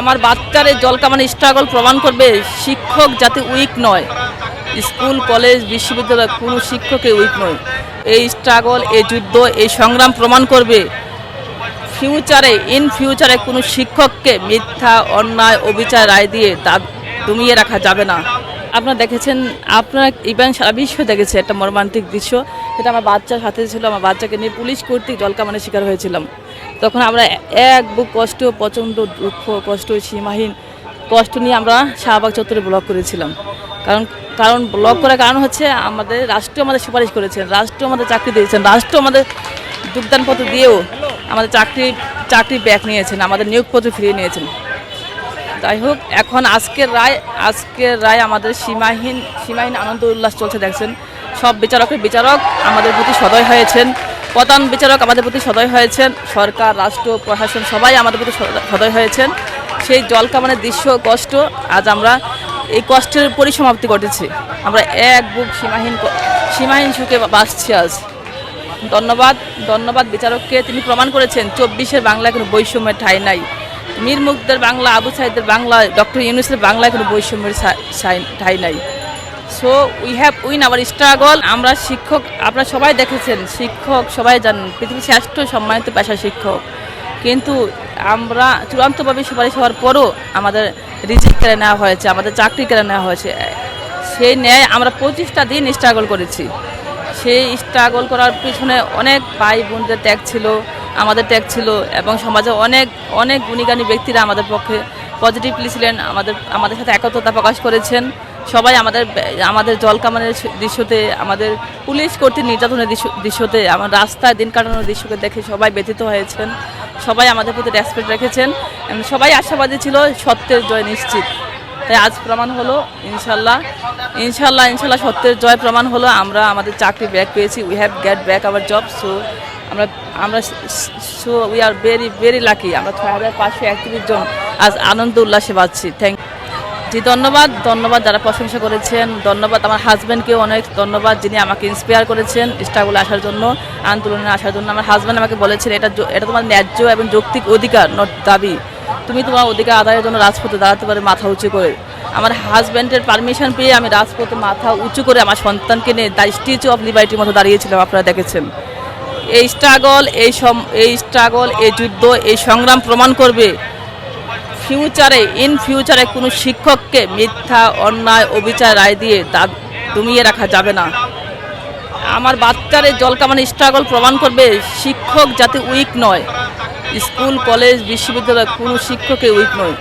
আমার বাচ্চার এই জল কামানো স্ট্রাগল প্রমাণ করবে শিক্ষক যাতে উইক নয়। স্কুল, কলেজ, বিশ্ববিদ্যালয়, কোনো শিক্ষকে উইক নয়। এই স্ট্রাগল এই যুদ্ধ, এই সংগ্রাম প্রমাণ করবে ফিউচারে ইন ফিউচারে কোনো শিক্ষককে মিথ্যা, অন্যায়, অবিচার, রায় দিয়ে তা দমিয়ে রাখা যাবে না। আপনারা দেখেছেন, আপনারা ইভেন সারা বিশ্ব দেখেছে একটা মর্মান্তিক দৃশ্য। সেটা আমার বাচ্চার সাথে ছিল, আমার বাচ্চাকে নিয়ে পুলিশ কর্তৃক জলকামানের শিকার হয়েছিলাম। তখন আমরা এক বুক কষ্ট, প্রচণ্ড দুঃখ, কষ্ট, সীমাহীন কষ্ট নিয়ে আমরা শাহবাগ চত্বরে ব্লক করেছিলাম। কারণ কারণ ব্লক করার কারণ হচ্ছে আমাদের, রাষ্ট্র আমাদের সুপারিশ করেছেন রাষ্ট্র আমাদের চাকরি দিয়েছেন, রাষ্ট্র আমাদের যোগদানপত্র দিয়েও আমাদের চাকরি চাকরি ব্যাক নিয়েছেন, আমাদের নিয়োগপত্র ফিরিয়ে নিয়েছেন। যাই হোক, এখন আজকের রায় আজকের রায় আমাদের সীমাহীন সীমাহীন আনন্দ উল্লাস চলছে, দেখছেন? সব বিচারকের বিচারক আমাদের প্রতি সদয় হয়েছেন। প্রধান বিচারক আমাদের প্রতি সদয় হয়েছেন। সরকার, রাষ্ট্র, প্রশাসন সবাই আমাদের প্রতি সদ- সদয় হয়েছেন। সেই জল কামানের দৃশ্য কষ্ট আজ আমরা এই কষ্টের পরিসমাপ্তি ঘটেছে। আমরা এক বুক সীমাহীন সীমাহীন সুখে বাঁচছি আজ। ধন্যবাদ ধন্যবাদ বিচারককে। তিনি প্রমাণ করেছেন, চব্বিশের বাংলায় কোনো বৈষম্যের ঠাঁই নাই। মীর মুগ্ধের বাংলা, আবু সাইদের বাংলা, ডক্টর ইউনুসের বাংলায় কোনো বৈষম্যের ঠাই নাই। So we have win our struggle আমরা শিক্ষক, আপনারা সবাই দেখেছেন, শিক্ষক সবাই জানেন, পৃথিবীর শ্রেষ্ঠ সম্মানিত পেশা শিক্ষক। কিন্তু আমরা চূড়ান্তভাবে সুপারিশ হওয়ার পরও আমাদের রিজিক কেড়ে নেওয়া হয়েছে, আমাদের চাকরি কেড়ে নেওয়া হয়েছে। সেই ন্যায় আমরা পঁচিশটা দিন স্ট্রাগল করেছি। সেই স্ট্রাগল করার পিছনে অনেক ভাই বোনদের ত্যাগ ছিল। আমাদের ট্যাগ ছিল এবং সমাজে অনেক অনেক গুণীগানী ব্যক্তিরা আমাদের পক্ষে পজিটিভলি ছিলেন, আমাদের আমাদের সাথে একত্রতা প্রকাশ করেছেন। সবাই আমাদের আমাদের জল কামানের দৃশ্যতে, আমাদের পুলিশ কর্তৃক নির্যাতনের দৃশ্য, দৃশ্যতে, আমার রাস্তায় দিন কাটানোর দৃশ্যকে দেখে সবাই ব্যথিত হয়েছেন। সবাই আমাদের প্রতি রেসপেক্ট রেখেছেন। সবাই আশাবাদী ছিল সত্যের জয় নিশ্চিত। তাই আজ প্রমাণ হলো, ইনশাল্লাহ ইনশাল্লাহ ইনশাল্লাহ সত্যের জয় প্রমাণ হলো। আমরা আমাদের চাকরি ব্যাক পেয়েছি। We have get back our job so আমরা আমরা so we are very very lucky আমরা ছয় হাজার পাঁচশো একত্রিশ জন আজ আনন্দ উল্লাসে পাচ্ছি থ্যাংক জি, ধন্যবাদ। ধন্যবাদ যারা প্রশংসা করেছেন। ধন্যবাদ আমার হাজব্যান্ডকেও অনেক ধন্যবাদ যিনি আমাকে ইন্সপায়ার করেছেন স্টাগুলো আসার জন্য, আন্দোলনে আসার জন্য। আমার হাজব্যান্ড আমাকে বলেছেন, এটা এটা তোমার ন্যায্য এবং যৌক্তিক অধিকার নট দাবি। তুমি তোমার অধিকার আদায়ের জন্য রাজপথে দাঁড়াতে পারে মাথা উঁচু করে। আমার হাজব্যান্ডের পারমিশন পেয়ে আমি রাজপথে মাথা উঁচু করে আমার সন্তানকে নিয়ে দ্য স্ট্যাচু অফ লিবার্টির মতো দাঁড়িয়েছিলাম, আপনারা দেখেছেন। এই স্ট্রাগল এই সম, এই স্ট্রাগল এই যুদ্ধ, এই সংগ্রাম প্রমাণ করবে ফিউচারে ইন ফিউচারে কোনো শিক্ষককে মিথ্যা, অন্যায়, অবিচার, রায় দিয়ে তা দমিয়ে রাখা যাবে না। আমার বাচ্চার এই জল কামানো স্ট্রাগল প্রমাণ করবে শিক্ষক যাতে উইক নয়। স্কুল, কলেজ, বিশ্ববিদ্যালয়, কোনো শিক্ষকে উইক নয়।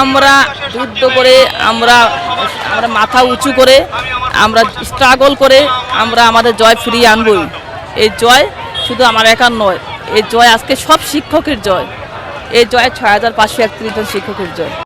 আমরা যুদ্ধ করে, আমরা আমরা মাথা উঁচু করে, আমরা স্ট্রাগল করে, আমরা আমাদের জয় ফিরিয়ে আনবই। এই জয় শুধু আমার একার নয়, এই জয় আজকে সব শিক্ষকের জয়। এই জয় ছয় হাজার পাঁচশো একত্রিশ জন শিক্ষকের জয়।